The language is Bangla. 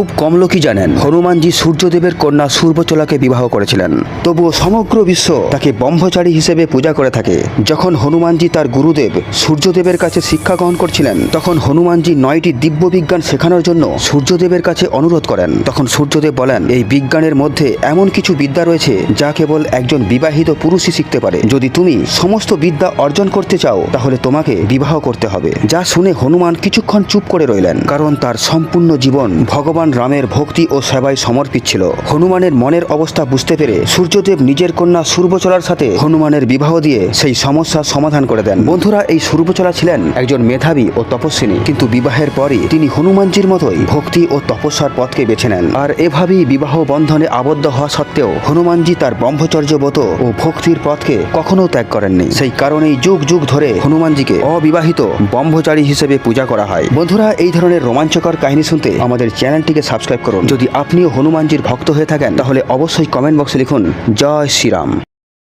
খুব কম লোকই জানেন। হনুমানজি সূর্যদেবের কন্যা সূর্বচলাকে বিবাহ করেছিলেন। তবুও সমগ্র বিশ্ব তাকে ব্রহ্মচারী হিসেবে পূজা করে থাকে। যখন হনুমানজি তার গুরুদেব সূর্যদেবের কাছে শিক্ষা গ্রহণ করছিলেন, তখন হনুমানজি নয়টি দিব্য বিজ্ঞান শেখানোর জন্য সূর্যদেবের কাছে অনুরোধ করেন। তখন সূর্যদেব বলেন, এই বিজ্ঞানের মধ্যে এমন কিছু বিদ্যা রয়েছে যা কেবল একজন বিবাহিত পুরুষই শিখতে পারে। যদি তুমি সমস্ত বিদ্যা অর্জন করতে চাও, তাহলে তোমাকে বিবাহ করতে হবে। যা শুনে হনুমান কিছুক্ষণ চুপ করে রইলেন, কারণ তার সম্পূর্ণ জীবন ভগবান রামের ভক্তি ও সেবায় সমর্পিত ছিল হনুমানের মনের অবস্থা বুঝতে পেরে সূর্যদেব নিজের কন্যা সূর্বচলার সাথে হনুমানের বিবাহ দিয়ে সেই সমস্যার সমাধান করে দেন। বন্ধুরা, এই সূর্বচলা ছিলেন একজন মেধাবী ও তপস্বিনী, কিন্তু বিবাহের পরই তিনি হনুমানজির মতোই ভক্তি ও তপস্যার পথকে বেছে নেন। আর এভাবেই বিবাহ বন্ধনে আবদ্ধ হওয়া সত্ত্বেও হনুমানজি তার ব্রহ্মচর্য ব্রত ও ভক্তির পথকে কখনো ত্যাগ করেননি। সেই কারণেই যুগ যুগ ধরে হনুমানজিকে অবিবাহিত ব্রহ্মচারী হিসেবে পূজা করা হয়। বন্ধুরা, এই ধরনের রোমাঞ্চকর কাহিনী শুনতে আমাদের চ্যানেলটিকে সাবস্ক্রাইব করুন। যদি আপনিও হনুমানজির ভক্ত হয়ে থাকেন, তাহলে অবশ্যই কমেন্ট বক্সে লিখুন, জয় শ্রীরাম।